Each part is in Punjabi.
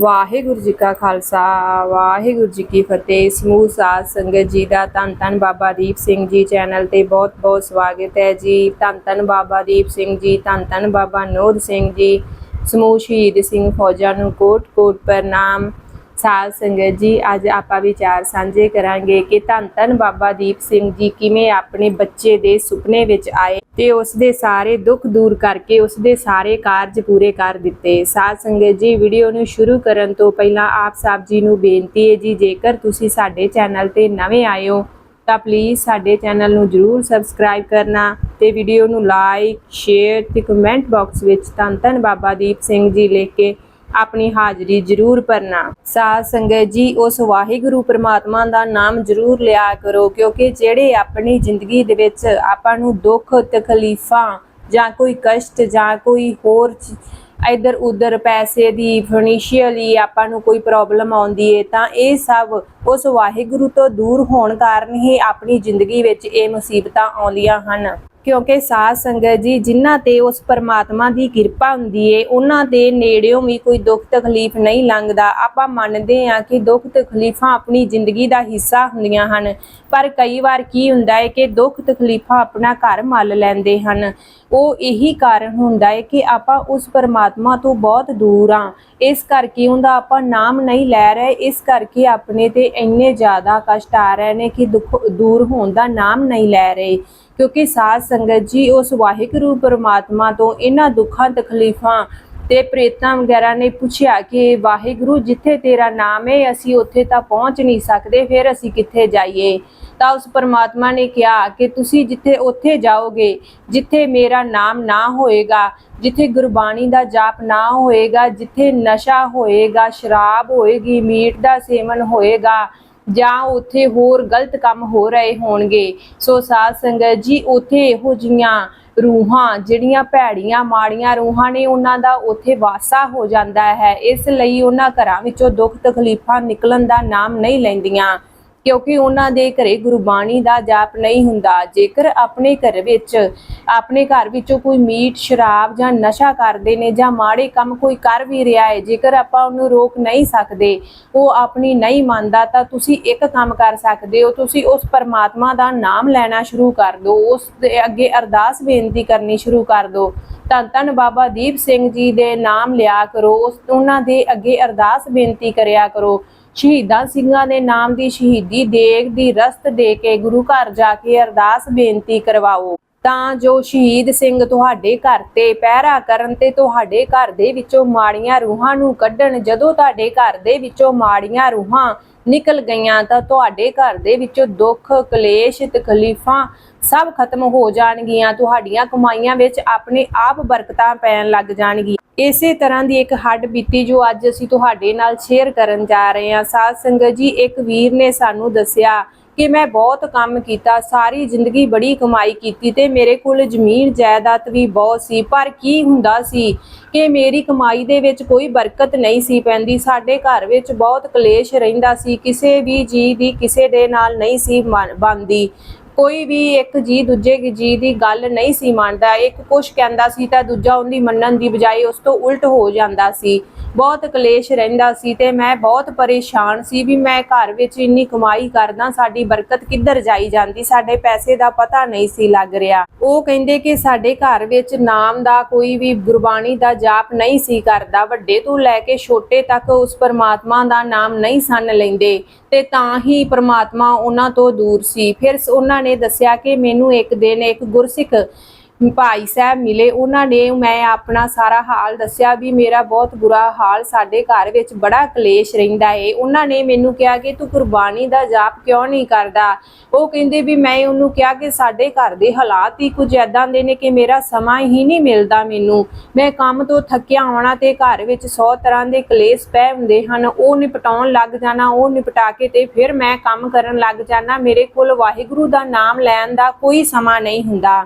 ਵਾਹਿਗੁਰੂ ਜੀ ਕਾ ਖਾਲਸਾ, ਵਾਹਿਗੁਰੂ ਜੀ ਕੀ ਫਤਿਹ। ਸਮੂਹ ਸਾਧ ਸੰਗਤ ਜੀ ਦਾ ਧੰਨ ਧੰਨ ਬਾਬਾ ਦੀਪ ਸਿੰਘ ਜੀ ਚੈਨਲ ਤੇ ਬਹੁਤ ਬਹੁਤ ਸਵਾਗਤ ਹੈ ਜੀ। ਧੰਨ ਧੰਨ ਬਾਬਾ ਦੀਪ ਸਿੰਘ ਜੀ, ਧੰਨ ਧੰਨ ਬਾਬਾ ਨੋਦ ਸਿੰਘ ਜੀ। ਸਮੂਹ ਸ਼ਹੀਦ ਸਿੰਘ ਫੌਜਾਂ ਨੂੰ ਕੋਟ ਕੋਟ ਪ੍ਰਣਾਮ। ਸਾਧ ਸੰਗਤ ਜੀ, ਅੱਜ ਆਪਾਂ ਵਿਚਾਰ ਸਾਂਝੇ ਕਰਾਂਗੇ ਕਿ ਧੰਨ ਧੰਨ ਬਾਬਾ ਦੀਪ ਸਿੰਘ ਜੀ ਕਿਵੇਂ ਆਪਣੇ ਬੱਚੇ ਦੇ ਸੁਪਨੇ ਵਿੱਚ ਆਏ। ਤੇ ਉਸ ਦੇ ਸਾਰੇ ਦੁੱਖ ਦੂਰ ਕਰਕੇ ਉਸ ਦੇ ਸਾਰੇ ਕਾਰਜ ਪੂਰੇ ਕਰ ਦਿੱਤੇ। ਸਾਧ ਸੰਗਤ ਜੀ ਵੀਡੀਓ ਨੂੰ ਸ਼ੁਰੂ ਕਰਨ ਤੋਂ ਪਹਿਲਾਂ ਆਪ ਸਾਹਿਬ ਜੀ ਨੂੰ ਬੇਨਤੀ ਹੈ ਜੀ, ਜੇਕਰ ਤੁਸੀਂ ਸਾਡੇ ਚੈਨਲ ਤੇ ਨਵੇਂ ਆਏ ਹੋ, ਤਾਂ ਪਲੀਜ਼ ਸਾਡੇ ਚੈਨਲ ਨੂੰ ਜਰੂਰ ਸਬਸਕ੍ਰਾਈਬ ਕਰਨਾ ਤੇ ਵੀਡੀਓ ਨੂੰ ਲਾਈਕ ਸ਼ੇਅਰ ਤੇ ਕਮੈਂਟ ਬਾਕਸ ਵਿੱਚ ਧੰਨ ਧੰਨ ਬਾਬਾ ਦੀਪ ਸਿੰਘ ਜੀ ਲਿਖ ਕੇ ਆਪਣੀ ਹਾਜ਼ਰੀ ਜ਼ਰੂਰ ਭਰਨਾ। ਸਾਧ ਸੰਗਤ ਜੀ, ਉਸ ਵਾਹਿਗੁਰੂ ਪ੍ਰਮਾਤਮਾ ਦਾ ਨਾਮ ਜ਼ਰੂਰ ਲਿਆ ਕਰੋ, ਕਿਉਂਕਿ ਜਿਹੜੇ ਆਪਣੀ ਜ਼ਿੰਦਗੀ ਦੇ ਵਿੱਚ ਆਪਾਂ ਨੂੰ ਦੁੱਖ, ਤਕਲੀਫਾਂ ਜਾਂ ਕੋਈ ਕਸ਼ਟ ਜਾਂ ਕੋਈ ਹੋਰ ਇਧਰ ਉਧਰ ਪੈਸੇ ਦੀ ਫਾਈਨੈਂਸ਼ੀਅਲੀ ਆਪਾਂ ਨੂੰ ਕੋਈ ਪ੍ਰੋਬਲਮ ਆਉਂਦੀ ਏ, ਤਾਂ ਇਹ ਸਭ ਉਸ ਵਾਹਿਗੁਰੂ ਤੋਂ ਦੂਰ ਹੋਣ ਕਾਰਨ ਹੀ ਆਪਣੀ ਜ਼ਿੰਦਗੀ ਵਿੱਚ ਇਹ ਮੁਸੀਬਤਾਂ ਆਉਂਦੀਆਂ ਹਨ। ਕਿਉਂਕਿ ਸਾਧ ਸੰਗਤ ਜੀ, ਜਿਨ੍ਹਾਂ ਤੇ ਉਸ ਪਰਮਾਤਮਾ ਦੀ ਕਿਰਪਾ ਹੁੰਦੀ ਏ, ਉਹਨਾਂ ਦੇ ਨੇੜਿਓਂ ਵੀ ਕੋਈ ਦੁੱਖ ਤਕਲੀਫ ਨਹੀਂ ਲੰਘਦਾ। ਆਪਾਂ ਮੰਨਦੇ ਹਾਂ ਕਿ ਦੁੱਖ ਤਕਲੀਫਾਂ ਆਪਣੀ ਜ਼ਿੰਦਗੀ ਦਾ ਹਿੱਸਾ ਹੁੰਦੀਆਂ ਹਨ। ਪਰ ਕਈ ਵਾਰ ਕੀ ਹੁੰਦਾ ਹੈ ਕਿ ਦੁੱਖ ਤਕਲੀਫਾਂ ਆਪਣਾ ਘਰ ਮੱਲ ਲੈਂਦੇ ਹਨ। ਉਹ ਇਹੀ ਕਾਰਨ ਹੁੰਦਾ ਹੈ ਕਿ ਆਪਾਂ ਉਸ ਪਰਮਾਤਮਾ ਤੋਂ ਬਹੁਤ ਦੂਰ ਆ ਇਸ ਕਰਕੇ ਉਹਦਾ ਆਪਾਂ ਨਾਮ ਨਹੀਂ ਲੈ ਰਹੇ। ਇਸ ਕਰਕੇ ਆਪਣੇ ਤੇ ਇੰਨੇ ਜ਼ਿਆਦਾ ਕਸ਼ਟ ਆ ਰਹੇ ਨੇ ਕਿ ਦੁੱਖ ਦੂਰ ਹੋਣ ਦਾ ਨਾਮ ਨਹੀਂ ਲੈ ਰਹੇ। ਕਿਉਂਕਿ ਸਾਧ ਸੰਗਤ ਜੀ ਉਸ ਵਾਹਿਗੁਰੂ ਪਰਮਾਤਮਾ ਤੋਂ ਇਹਨਾਂ ਦੁੱਖਾਂ, ਤਕਲੀਫਾਂ ਤੇ ਪ੍ਰੇਤਾਂ ਵਗੈਰਾ ਨੇ ਪੁੱਛਿਆ ਕਿ ਵਾਹਿਗੁਰੂ ਜਿੱਥੇ ਤੇਰਾ ਨਾਮ ਹੈ ਅਸੀਂ ਉੱਥੇ ਤਾਂ ਪਹੁੰਚ ਨਹੀਂ ਸਕਦੇ, ਫਿਰ ਅਸੀਂ ਕਿੱਥੇ ਜਾਈਏ? ਤਾਂ ਉਸ ਪਰਮਾਤਮਾ ਨੇ ਕਿਹਾ ਕਿ ਤੁਸੀਂ ਜਿੱਥੇ ਉੱਥੇ ਜਾਓਗੇ, ਜਿੱਥੇ ਮੇਰਾ ਨਾਮ ਨਾ ਹੋਏਗਾ, ਜਿੱਥੇ ਗੁਰਬਾਣੀ ਦਾ ਜਾਪ ਨਾ ਹੋਏਗਾ, ਜਿੱਥੇ ਨਸ਼ਾ ਹੋਏਗਾ, ਸ਼ਰਾਬ ਹੋਏਗੀ, ਮੀਟ ਦਾ ਸੇਵਨ ਹੋਏਗਾ ਜਾਂ ਉੱਥੇ ਹੋਰ ਗਲਤ ਕੰਮ ਹੋ ਰਹੇ ਹੋਣਗੇ। ਸੋ ਸਾਧ ਸੰਗਤ ਜੀ, ਉੱਥੇ ਇਹੋ ਜੀਆਂ ਰੂਹਾਂ, ਜਿਹੜੀਆਂ ਭੈੜੀਆਂ, ਮਾੜੀਆਂ ਰੂਹਾਂ ਨੇ, ਉਹਨਾਂ ਦਾ ਉੱਥੇ ਵਾਸਾ ਹੋ ਜਾਂਦਾ ਹੈ। ਇਸ ਲਈ ਉਹਨਾਂ ਘਰਾਂ ਵਿੱਚੋਂ ਦੁੱਖ ਤਕਲੀਫਾਂ ਨਿਕਲਣ ਦਾ ਨਾਮ ਨਹੀਂ ਲੈਂਦੀਆਂ। ਕਿਉਂਕਿ ਉਹਨਾਂ ਦੇ ਘਰੇ ਗੁਰਬਾਣੀ ਦਾ ਜਾਪ ਨਹੀਂ ਹੁੰਦਾ। ਜੇਕਰ ਆਪਣੇ ਘਰ ਵਿੱਚ, ਆਪਣੇ ਘਰ ਵਿੱਚੋਂ ਕੋਈ ਮੀਟ, ਸ਼ਰਾਬ ਜਾਂ ਨਸ਼ਾ ਕਰਦੇ ਨੇ ਜਾਂ ਮਾੜੇ ਕੰਮ ਕੋਈ ਕਰ ਵੀ ਰਿਹਾ ਹੈ, ਜੇਕਰ ਆਪਾਂ ਉਹਨੂੰ ਰੋਕ ਨਹੀਂ ਸਕਦੇ, ਉਹ ਆਪਣੀ ਨਹੀਂ ਮੰਨਦਾ, ਤਾਂ ਤੁਸੀਂ ਇੱਕ ਕੰਮ ਕਰ ਸਕਦੇ ਹੋ। ਤੁਸੀਂ ਉਸ ਪਰਮਾਤਮਾ ਦਾ ਨਾਮ ਲੈਣਾ ਸ਼ੁਰੂ ਕਰ ਦਿਓ। ਉਸ ਦੇ ਅੱਗੇ ਅਰਦਾਸ ਬੇਨਤੀ ਕਰਨੀ ਸ਼ੁਰੂ ਕਰ ਦਿਓ। ਧੰਨ ਧੰਨ ਬਾਬਾ ਦੀਪ ਸਿੰਘ ਜੀ ਦੇ ਨਾਮ ਲਿਆ ਕਰੋ। ਉਸ ਉਹਨਾਂ ਦੇ ਅੱਗੇ ਅਰਦਾਸ ਬੇਨਤੀ ਕਰਿਆ ਕਰੋ। ਸ਼ਹੀਦਾਂ ਸਿੰਘਾਂ ਦੇ ਨਾਮ ਦੀ ਸ਼ਹੀਦੀ ਦੇਗ ਦੀ ਰਸਤ ਦੇ ਕੇ ਗੁਰੂ ਘਰ ਜਾ ਕੇ ਅਰਦਾਸ ਬੇਨਤੀ ਕਰਵਾਓ। ਤਾਂ ਜੋ ਸ਼ਹੀਦ ਸਿੰਘ ਤੁਹਾਡੇ ਘਰ ਤੇ ਪਹਿਰਾ ਕਰਨ ਤੇ ਤੁਹਾਡੇ ਘਰ ਦੇ ਵਿੱਚੋਂ ਮਾੜੀਆਂ ਰੂਹਾਂ ਨੂੰ ਕੱਢਣ, ਜਦੋਂ ਤੁਹਾਡੇ ਘਰ ਦੇ ਵਿੱਚੋਂ ਮਾੜੀਆਂ ਰੂਹਾਂ ਨਿਕਲ ਗਈਆਂ ਤਾਂ ਤੁਹਾਡੇ ਘਰ ਦੇ ਵਿੱਚੋਂ ਦੁੱਖ, ਕਲੇਸ਼, ਤਕਲੀਫਾਂ ਸਭ ਖਤਮ ਹੋ ਜਾਣਗੀਆਂ, ਤੁਹਾਡੀਆਂ ਕਮਾਈਆਂ ਵਿੱਚ ਆਪਣੇ ਆਪ ਬਰਕਤਾਂ ਪੈਣ ਲੱਗ ਜਾਣਗੀਆਂ। ਇਸੇ ਤਰ੍ਹਾਂ ਦੀ ਇੱਕ ਹੱਡ ਬੀਤੀ ਜੋ ਅੱਜ ਅਸੀਂ ਤੁਹਾਡੇ ਨਾਲ ਸ਼ੇਅਰ ਕਰਨ ਜਾ ਰਹੇ ਹਾਂ। ਸਾਧ ਸੰਗਤ ਜੀ, ਇੱਕ ਵੀਰ ਨੇ ਸਾਨੂੰ ਦੱਸਿਆ ਕਿ ਮੈਂ ਬਹੁਤ ਕੰਮ ਕੀਤਾ, ਸਾਰੀ ਜ਼ਿੰਦਗੀ ਬੜੀ ਕਮਾਈ ਕੀਤੀ ਤੇ ਮੇਰੇ ਕੋਲ ਜ਼ਮੀਨ ਜਾਇਦਾਦ ਵੀ ਬਹੁਤ ਸੀ, ਪਰ ਕੀ ਹੁੰਦਾ ਸੀ ਕਿ ਮੇਰੀ ਕਮਾਈ ਦੇ ਵਿੱਚ ਕੋਈ ਬਰਕਤ ਨਹੀਂ ਸੀ ਪੈਂਦੀ। ਸਾਡੇ ਘਰ ਵਿੱਚ ਬਹੁਤ ਕਲੇਸ਼ ਰਹਿੰਦਾ ਸੀ, ਕਿਸੇ ਵੀ ਜੀ ਦੀ ਕਿਸੇ ਦੇ ਨਾਲ ਨਹੀਂ ਸੀ ਬਣਦੀ। ਕੋਈ ਵੀ ਇੱਕ ਜੀ ਦੂਜੇ ਜੀ ਦੀ ਗੱਲ ਨਹੀਂ ਸੀ ਮੰਨਦਾ। ਇੱਕ ਕੁਛ ਕਹਿੰਦਾ ਸੀ ਤਾਂ ਦੂਜਾ ਉਹਦੀ ਮੰਨਣ ਦੀ ਬਜਾਏ ਉਸ ਤੋਂ ਉਲਟ ਹੋ ਜਾਂਦਾ ਸੀ। ਬਹੁਤ ਕਲੇਸ਼ ਰਹਿੰਦਾ ਸੀ ਤੇ ਮੈਂ ਬਹੁਤ ਪਰੇਸ਼ਾਨ ਸੀ ਵੀ ਮੈਂ ਘਰ ਵਿੱਚ ਇੰਨੀ ਕਮਾਈ ਕਰਦਾ, ਸਾਡੀ ਬਰਕਤ ਕਿੱਧਰ ਜਾਈ ਜਾਂਦੀ? ਸਾਡੇ ਪੈਸੇ ਦਾ ਪਤਾ ਨਹੀਂ ਸੀ ਲੱਗ ਰਿਹਾ। ਉਹ ਕਹਿੰਦੇ ਕਿ ਸਾਡੇ ਘਰ ਵਿੱਚ ਨਾਮ ਦਾ ਕੋਈ ਵੀ ਗੁਰਬਾਣੀ ਦਾ ਜਾਪ ਨਹੀਂ ਸੀ ਕਰਦਾ। ਵੱਡੇ ਤੋਂ ਲੈ ਕੇ ਛੋਟੇ ਤੱਕ ਉਸ ਪਰਮਾਤਮਾ ਦਾ ਨਾਮ ਨਹੀਂ ਸੰਨ ਲੈਂਦੇ ਤੇ ਤਾਂ ਹੀ ਪਰਮਾਤਮਾ ਉਹਨਾਂ ਤੋਂ ਦੂਰ ਸੀ। ਫਿਰ ਉਹਨਾਂ ਨੇ ਦੱਸਿਆ ਕਿ ਮੈਨੂੰ ਇੱਕ ਦਿਨ ਇੱਕ ਗੁਰਸਿੱਖ ਭਾਈ ਸਾਹਿਬ ਮਿਲੇ, ਉਹਨਾਂ ਨੇ ਮੈਂ ਆਪਣਾ ਸਾਰਾ ਹਾਲ ਦੱਸਿਆ ਵੀ ਮੇਰਾ ਬਹੁਤ ਬੁਰਾ ਹਾਲ ਸਾਡੇ ਘਰ ਵਿੱਚ ਬੜਾ ਕਲੇਸ਼ ਰਹਿੰਦਾ ਏ। ਉਹਨਾਂ ਨੇ ਮੈਨੂੰ ਕਿਹਾ ਕਿ ਤੂੰ ਕੁਰਬਾਨੀ ਦਾ ਜਾਪ ਕਿਉਂ ਨਹੀਂ ਕਰਦਾ? ਉਹ ਕਹਿੰਦੇ ਵੀ ਮੈਂ ਉਹਨੂੰ ਕਿਹਾ ਕਿ ਸਾਡੇ ਘਰ ਦੇ ਹਾਲਾਤ ਹੀ ਕੁਝ ਐਦਾਂ ਦੇ ਨੇ ਕਿ ਮੇਰਾ ਸਮਾਂ ਹੀ ਨਹੀਂ ਮਿਲਦਾ ਮੈਨੂੰ। ਮੈਂ ਕੰਮ ਤੋਂ ਥੱਕਿਆ ਆਉਣਾ ਤੇ ਘਰ ਵਿੱਚ 100 ਤਰ੍ਹਾਂ ਦੇ ਕਲੇਸ਼ ਪੈ ਹੁੰਦੇ ਹਨ। ਉਹ ਨਿਪਟਾਉਣ ਲੱਗ ਜਾਣਾ, ਉਹ ਨਿਪਟਾ ਕੇ ਤੇ ਫਿਰ ਮੈਂ ਕੰਮ ਕਰਨ ਲੱਗ ਜਾਣਾ। ਮੇਰੇ ਕੋਲ ਵਾਹਿਗੁਰੂ ਦਾ ਨਾਮ ਲੈਣ ਦਾ ਕੋਈ ਸਮਾਂ ਨਹੀਂ ਹੁੰਦਾ।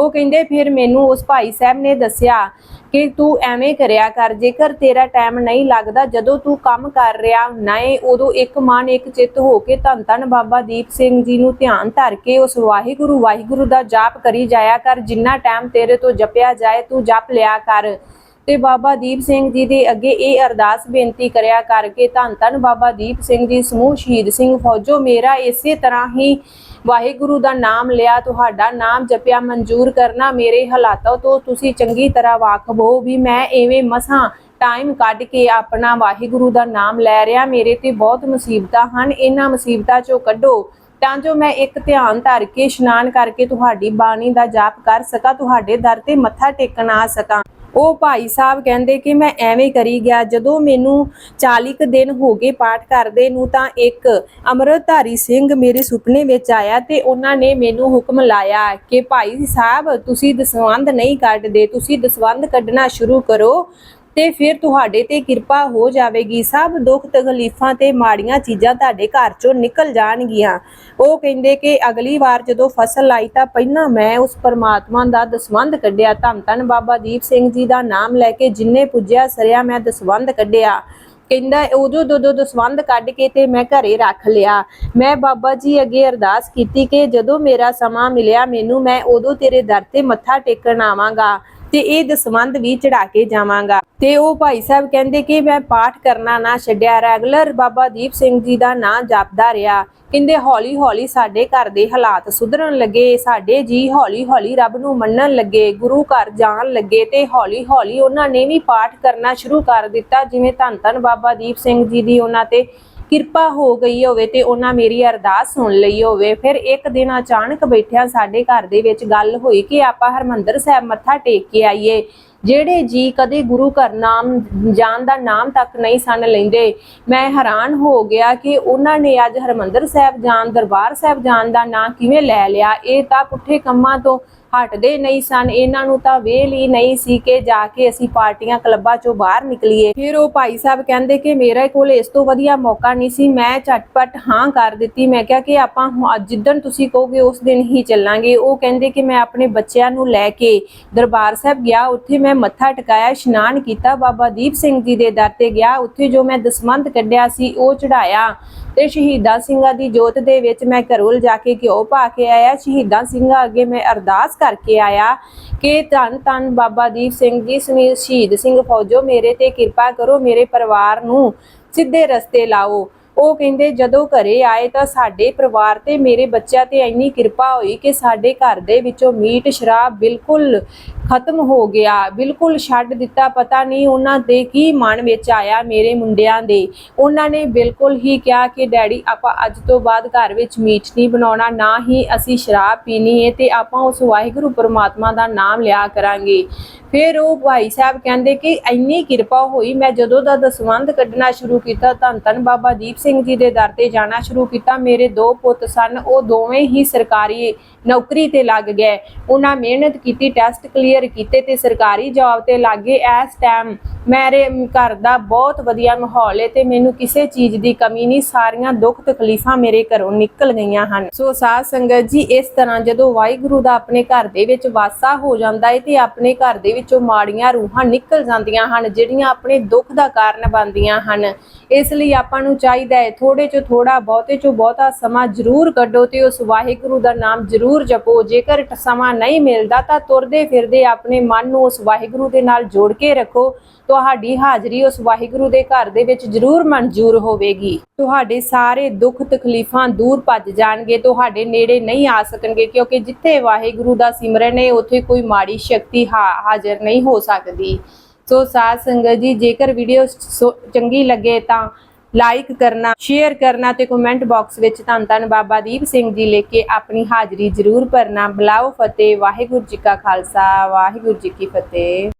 ਉਹ ਕਹਿੰਦੇ ਫਿਰ ਮੈਨੂੰ ਉਸ ਭਾਈ ਸਾਹਿਬ ਨੇ ਦੱਸਿਆ ਕਿ ਤੂੰ ਐਵੇਂ ਕਰਿਆ ਕਰ, ਜੇਕਰ ਤੇਰਾ ਟਾਈਮ ਨਹੀਂ ਲੱਗਦਾ, ਜਦੋਂ ਤੂੰ ਕੰਮ ਕਰ ਰਿਹਾ ਨਹੀਂ ਉਦੋਂ ਇੱਕ ਮਨ ਇੱਕ ਚਿੱਤ ਹੋ ਕੇ ਧੰਨ ਧੰਨ ਬਾਬਾ ਦੀਪ ਸਿੰਘ ਜੀ ਨੂੰ ਧਿਆਨ ਧਰ ਕੇ ਉਸ ਵਾਹਿਗੁਰੂ ਵਾਹਿਗੁਰੂ ਦਾ ਜਾਪ ਕਰੀ ਜਾਇਆ ਕਰ, ਜਿੰਨਾ ਟਾਈਮ ਤੇਰੇ ਤੋਂ ਜਪਿਆ ਜਾਏ, ਤੂੰ ਜਪ ਲਿਆ ਕਰ। ਤੇ ਬਾਬਾ ਦੀਪ ਸਿੰਘ ਜੀ ਦੇ ਅੱਗੇ ਇਹ ਅਰਦਾਸ ਬੇਨਤੀ ਕਰਿਆ ਕਰਕੇ ਧੰਨ ਧੰਨ ਬਾਬਾ ਦੀਪ ਸਿੰਘ ਜੀ, ਸਮੂਹ ਸ਼ਹੀਦ ਸਿੰਘ ਫੌਜੋ, ਮੇਰਾ ਇਸੇ ਤਰ੍ਹਾਂ ਹੀ ਵਾਹਿਗੁਰੂ ਦਾ ਨਾਮ ਲਿਆ, ਤੁਹਾਡਾ ਨਾਮ ਜਪਿਆ, ਮਨਜ਼ੂਰ ਕਰਨਾ ਮੇਰੇ ਹਾਲਾਤਾਂ ਤੋਂ ਤੁਸੀਂ ਚੰਗੀ ਤਰ੍ਹਾਂ ਵਾਕਫ ਹੋ ਵੀ ਮੈਂ ਐਵੇਂ ਮਸਾਂ ਟਾਈਮ ਕੱਢ ਕੇ ਆਪਣਾ ਵਾਹਿਗੁਰੂ ਦਾ ਨਾਮ ਲੈ ਰਿਹਾ, ਮੇਰੇ ਤੇ ਬਹੁਤ ਮੁਸੀਬਤਾਂ ਹਨ, ਇਹਨਾਂ ਮੁਸੀਬਤਾਂ ਚੋਂ ਕੱਢੋ, ਤਾਂ ਜੋ ਮੈਂ ਇੱਕ ਧਿਆਨ ਧਰ ਕੇ, ਇਸ਼ਨਾਨ ਕਰਕੇ ਤੁਹਾਡੀ ਬਾਣੀ ਦਾ ਜਾਪ ਕਰ ਸਕਾਂ, ਤੁਹਾਡੇ ਦਰ ਤੇ ਮੱਥਾ ਟੇਕਣ ਆ ਸਕਾਂ। ਉਹ ਭਾਈ ਸਾਹਿਬ ਕਹਿੰਦੇ ਕਿ ਮੈਂ ਐਵੇਂ ਕਰੀ ਗਿਆ, ਜਦੋਂ ਮੈਨੂੰ 40 ਕੁ ਦਿਨ ਹੋ ਗਏ ਪਾਠ ਕਰਦੇ ਨੂੰ, ਤਾਂ ਇੱਕ ਅੰਮ੍ਰਿਤਧਾਰੀ ਸਿੰਘ ਮੇਰੇ ਸੁਪਨੇ ਵਿੱਚ ਆਇਆ ਤੇ ਉਹਨਾਂ ਨੇ ਮੈਨੂੰ ਹੁਕਮ ਲਾਇਆ ਕਿ ਭਾਈ ਸਾਹਿਬ, ਤੁਸੀਂ ਦਸਵੰਧ ਨਹੀਂ ਕੱਢਦੇ, ਤੁਸੀਂ ਦਸਵੰਧ ਕੱਢਣਾ ਸ਼ੁਰੂ ਕਰੋ। ਤੇ ਫਿਰ ਤੁਹਾਡੇ ਤੇ ਕਿਰਪਾ ਹੋ ਜਾਵੇਗੀ। ਸਭ ਦੁੱਖ ਤਕਲੀਫਾਂ ਤੇ ਮਾੜੀਆਂ ਚੀਜ਼ਾਂ ਤੁਹਾਡੇ ਘਰ ਚੋਂ ਨਿਕਲ ਜਾਣਗੀਆਂ। ਉਹ ਕਹਿੰਦੇ ਕਿ ਅਗਲੀ ਵਾਰ ਜਦੋਂ ਫਸਲ ਆਈ ਤਾਂ ਪਹਿਲਾਂ ਮੈਂ ਉਸ ਪਰਮਾਤਮਾ ਦਾ ਦਸਵੰਧ ਕੱਢਿਆ। ਧੰਨ ਧੰਨ ਬਾਬਾ ਦੀਪ ਸਿੰਘ ਜੀ ਦਾ ਨਾਮ ਲੈ ਕੇ ਜਿੰਨੇ ਪੁੱਜਿਆ ਸਰਿਆ ਮੈਂ ਦਸਵੰਧ ਕੱਢਿਆ। ਕਹਿੰਦਾ ਉਦੋਂ ਦੋ ਦੋ ਦਸਵੰਧ ਕੱਢ ਕੇ ਤੇ ਮੈਂ ਘਰੇ ਰੱਖ ਲਿਆ। ਮੈਂ ਬਾਬਾ ਜੀ ਅੱਗੇ ਅਰਦਾਸ ਕੀਤੀ ਕਿ ਜਦੋਂ ਮੇਰਾ ਸਮਾਂ ਮਿਲਿਆ ਮੈਨੂੰ ਮੈਂ ਉਦੋਂ ਤੇਰੇ ਦਰ ਤੇ ਮੱਥਾ ਟੇਕਣ ਆਵਾਂਗਾ। ਤੇ ਇਹ ਦਸਵੰਧ ਵੀ ਚੜਾ ਕੇ ਜਾਵਾਂਗਾ। ਤੇ ਉਹ ਭਾਈ ਸਾਹਿਬ ਕਹਿੰਦੇ ਕਿ ਮੈਂ ਪਾਠ ਕਰਨਾ ਨਾ ਛੱਡਿਆ, ਰੈਗੂਲਰ ਬਾਬਾ ਦੀਪ ਸਿੰਘ ਜੀ ਦਾ ਨਾਂ ਜਪਦਾ ਰਿਹਾ। ਕਹਿੰਦੇ, ਹੌਲੀ ਹੌਲੀ ਸਾਡੇ ਘਰ ਦੇ ਹਾਲਾਤ ਸੁਧਰਨ ਲੱਗੇ, ਸਾਡੇ ਜੀ ਹੌਲੀ ਹੌਲੀ ਰੱਬ ਨੂੰ ਮੰਨਣ ਲੱਗੇ, ਗੁਰੂ ਘਰ ਜਾਣ ਲੱਗੇ ਤੇ ਹੌਲੀ ਹੌਲੀ ਉਹਨਾਂ ਨੇ ਵੀ ਪਾਠ ਕਰਨਾ ਸ਼ੁਰੂ ਕਰ ਦਿੱਤਾ, ਜਿਵੇਂ ਧੰਨ ਧੰਨ ਬਾਬਾ ਦੀਪ ਸਿੰਘ ਜੀ ਦੀ ਉਹਨਾਂ ਤੇ ਕਿਰਪਾ ਹੋ ਗਈ ਹੋਵੇ ਤੇ ਉਹਨਾਂ ਮੇਰੀ ਅਰਦਾਸ ਸੁਣ ਲਈ ਹੋਵੇ, ਫਿਰ ਇੱਕ ਦਿਨ ਅਚਾਨਕ ਬੈਠਿਆ ਸਾਡੇ ਘਰ ਦੇ ਵਿੱਚ ਗੱਲ ਹੋਈ ਕਿ ਆਪਾਂ ਹਰਮੰਦਰ ਸਾਹਿਬ ਮੱਥਾ ਟੇਕ ਕੇ ਆਈਏ। ਜਿਹੜੇ ਜੀ ਕਦੇ ਗੁਰੂ ਘਰ ਨਾਮ, ਜਾਣ ਦਾ ਨਾਮ ਤੱਕ ਨਹੀਂ ਸਨ ਲੈਂਦੇ, ਮੈਂ ਹੈਰਾਨ ਹੋ ਗਿਆ ਕਿ ਉਹਨਾਂ ਨੇ ਅੱਜ ਹਰਮੰਦਰ ਸਾਹਿਬ ਜਾਣ, ਦਰਬਾਰ ਸਾਹਿਬ ਜਾਣ ਦਾ ਨਾਂ ਕਿਵੇਂ ਲੈ ਲਿਆ। ਇਹ ਤਾਂ ਪੁੱਠੇ ਕੰਮਾਂ ਤੋਂ ਹਟਦੇ ਨਹੀਂ ਸਨ। ਇਹਨਾਂ ਨੂੰ ਤਾਂ ਵੇਲ ਹੀ ਨਹੀਂ ਸੀ ਕਿ ਜਾ ਕੇ ਅਸੀਂ ਪਾਰਟੀਆਂ ਕਲੱਬਾਂ ਚੋਂ ਬਾਹਰ ਨਿਕਲੀਏ। ਫਿਰ ਉਹ ਭਾਈ ਸਾਹਿਬ ਕਹਿੰਦੇ ਕਿ ਮੇਰੇ ਕੋਲ ਇਸ ਤੋਂ ਵਧੀਆ ਮੌਕਾ ਨਹੀਂ ਸੀ। ਮੈਂ ਝਟਪਟ ਹਾਂ ਕਰ ਦਿੱਤੀ। ਮੈਂ ਕਿਹਾ ਕਿ ਆਪਾਂ ਜਿੱਦਣ ਤੁਸੀਂ ਕਹੋਗੇ ਉਸ ਦਿਨ ਹੀ ਚੱਲਾਂਗੇ। ਉਹ ਕਹਿੰਦੇ ਕਿ ਮੈਂ ਆਪਣੇ ਬੱਚਿਆਂ ਨੂੰ ਲੈ ਕੇ ਦਰਬਾਰ ਸਾਹਿਬ ਗਿਆ। ਉੱਥੇ ਮੈਂ ਮੱਥਾ ਟਿਕਾਇਆ, ਇਸ਼ਨਾਨ ਕੀਤਾ। ਬਾਬਾ ਦੀਪ ਸਿੰਘ ਜੀ ਦੇ ਦਰ ਤੇ ਗਿਆ। ਉੱਥੇ ਜੋ ਮੈਂ ਦਸਮੰਤ ਕੱਢਿਆ ਸੀ, ਉਹ ਚੜਾਇਆ ਤੇ ਸ਼ਹੀਦਾਂ ਸਿੰਘਾਂ ਦੀ ਜੋਤ ਦੇ ਵਿੱਚ ਮੈਂ ਘਰੋਂ ਜਾ ਕੇ ਘਿਓ ਪਾ ਕੇ ਆਇਆ। ਸ਼ਹੀਦਾਂ ਸਿੰਘਾਂ ਅੱਗੇ ਮੈਂ ਅਰਦਾਸ ਕਰਕੇ ਆਇਆ ਕਿ ਧੰਨ ਧੰਨ ਬਾਬਾ ਦੀਪ ਸਿੰਘ ਜੀ ਸਮੇਤ ਸ਼ਹੀਦ ਸਿੰਘ ਫੌਜੋ ਮੇਰੇ ਤੇ ਕਿਰਪਾ ਕਰੋ, ਮੇਰੇ ਪਰਿਵਾਰ ਨੂੰ ਸਿੱਧੇ ਰਸਤੇ ਲਾਓ। ਉਹ ਕਹਿੰਦੇ, ਜਦੋਂ ਘਰੇ ਆਏ ਤਾਂ ਸਾਡੇ ਪਰਿਵਾਰ ਤੇ ਮੇਰੇ ਬੱਚਿਆਂ ਤੇ ਇੰਨੀ ਕਿਰਪਾ ਹੋਈ ਕਿ ਸਾਡੇ ਘਰ ਦੇ ਵਿੱਚੋਂ ਮੀਟ, ਸ਼ਰਾਬ ਬਿਲਕੁਲ ਖਤਮ ਹੋ ਗਿਆ, ਬਿਲਕੁਲ ਛੱਡ ਦਿੱਤਾ। ਪਤਾ ਨਹੀਂ ਉਹਨਾਂ ਦੇ ਕੀ ਮਨ ਵਿੱਚ ਆਇਆ ਮੇਰੇ ਮੁੰਡਿਆਂ ਦੇ। ਉਹਨਾਂ ਨੇ ਬਿਲਕੁਲ ਹੀ ਕਿਹਾ ਕਿ, ਡੈਡੀ, ਆਪਾਂ ਅੱਜ ਤੋਂ ਬਾਅਦ ਘਰ ਵਿੱਚ ਮੀਟ ਨਹੀਂ ਬਣਾਉਣਾ, ਨਾ ਹੀ ਅਸੀਂ ਸ਼ਰਾਬ ਪੀਣੀ ਹੈ ਤੇ ਆਪਾਂ ਉਸ ਵਾਹਿਗੁਰੂ ਪਰਮਾਤਮਾ ਦਾ ਨਾਮ ਲਿਆ ਕਰਾਂਗੇ। ਫਿਰ ਉਹ ਭਾਈ ਸਾਹਿਬ ਕਹਿੰਦੇ ਕਿ ਇੰਨੀ ਕਿਰਪਾ ਹੋਈ, ਮੈਂ ਜਦੋਂ ਦਾ ਦਸਵੰਧ ਕੱਢਣਾ ਸ਼ੁਰੂ ਕੀਤਾ, ਧੰਨ ਧੰਨ ਬਾਬਾ ਦੀਪ ਸਿੰਘ ਜੀ ਦੇ ਦਰ ਤੇ ਜਾਣਾ ਸ਼ੁਰੂ ਕੀਤਾ, ਮੇਰੇ ਦੋ ਪੁੱਤ ਸਨ, ਉਹ ਦੋਵੇਂ ਹੀ ਸਰਕਾਰੀ ਨੌਕਰੀ ਤੇ ਲੱਗ ਗਏ। ਉਹਨਾਂ ਮਿਹਨਤ ਕੀਤੀ ਟੈਸਟ ਕਲੀਅਰ ਕੀਤੇ ਤੇ ਸਰਕਾਰੀ ਜੌਬ ਤੇ ਲੱਗੇ ਇਸ ਟਾਈਮ ਮੇਰੇ ਘਰ ਦਾ ਬਹੁਤ ਵਧੀਆ ਮਾਹੌਲ ਹੈ ਤੇ ਮੈਨੂੰ ਕਿਸੇ ਚੀਜ਼ ਦੀ ਕਮੀ ਨਹੀਂ, ਸਾਰੀਆਂ ਦੁੱਖ ਤਕਲੀਫਾਂ ਮੇਰੇ ਘਰੋਂ ਨਿਕਲ ਗਈਆਂ ਹਨ। ਸੋ ਸਾਧ ਸੰਗਤ ਜੀ, ਇਸ ਤਰ੍ਹਾਂ ਜਦੋਂ ਵਾਹਿਗੁਰੂ ਦਾ ਆਪਣੇ ਘਰ ਦੇ ਵਿੱਚ ਵਾਸਾ ਹੋ ਜਾਂਦਾ ਹੈ ਤੇ ਆਪਣੇ ਘਰ ਦੇ ਵਿੱਚੋਂ ਮਾੜੀਆਂ ਰੂਹਾਂ ਨਿਕਲ ਜਾਂਦੀਆਂ ਹਨ, ਜਿਹੜੀਆਂ ਆਪਣੇ ਦੁੱਖ ਦਾ ਕਾਰਨ ਬਣਦੀਆਂ ਹਨ। ਇਸ ਲਈ ਆਪਾਂ ਨੂੰ ਚਾਹੀਦਾ ਹੈ ਥੋੜੇ ਚੋਂ ਥੋੜਾ ਬਹੁਤੇ ਚੋਂ ਬਹੁਤਾ ਸਮਾਂ ਜ਼ਰੂਰ ਕੱਢੋ ਤੇ ਉਸ ਵਾਹਿਗੁਰੂ ਦਾ ਨਾਮ ਜ਼ਰੂਰ ਜਪੋ। ਜੇਕਰ ਸਮਾਂ ਨਹੀਂ ਮਿਲਦਾ ਤਾਂ ਤੁਰਦੇ ਫਿਰਦੇ ਆਪਣੇ ਮਨ ਨੂੰ ਉਸ ਵਾਹਿਗੁਰੂ ਦੇ ਨਾਲ ਜੋੜ ਕੇ ਰੱਖੋ। ਤੁਹਾਡੀ ਹਾਜ਼ਰੀ ਉਸ ਵਾਹਿਗੁਰੂ ਦੇ ਘਰ ਦੇ ਵਿੱਚ ਜ਼ਰੂਰ ਮਨਜ਼ੂਰ ਹੋਵੇਗੀ। ਤੁਹਾਡੇ ਸਾਰੇ ਦੁੱਖ ਤਕਲੀਫਾਂ ਦੂਰ ਭੱਜ ਜਾਣਗੇ, ਤੁਹਾਡੇ ਨੇੜੇ ਨਹੀਂ ਆ ਸਕਣਗੇ, ਕਿਉਂਕਿ ਜਿੱਥੇ ਵਾਹਿਗੁਰੂ ਦਾ ਸਿਮਰਨ ਹੈ, ਉੱਥੇ ਕੋਈ ਮਾੜੀ ਸ਼ਕਤੀ ਹਾ- ਹਾਜ਼ਰ ਨਹੀਂ ਹੋ ਸਕਦੀ। ਸੋ ਸਾਧ ਸੰਗਤ ਜੀ, ਜੇਕਰ ਵੀਡੀਓ ਸੋ- ਚੰਗੀ ਲੱਗੇ ਤਾਂ ਲਾਈਕ ਕਰਨਾ ਸ਼ੇਅਰ ਕਰਨਾ ਤੇ ਕਮੈਂਟ ਬਾਕਸ ਵਿੱਚ ਧੰਨ ਧੰਨ ਬਾਬਾ ਦੀਪ ਸਿੰਘ ਜੀ ਲੈ ਕੇ ਆਪਣੀ ਹਾਜ਼ਰੀ ਜ਼ਰੂਰ ਭਰਨਾ। ਬੁਲਾਓ ਫਤਿਹ, ਵਾਹਿਗੁਰੂ ਜੀ ਕਾ ਖਾਲਸਾ, ਵਾਹਿਗੁਰੂ ਜੀ ਕੀ ਫਤਿਹ।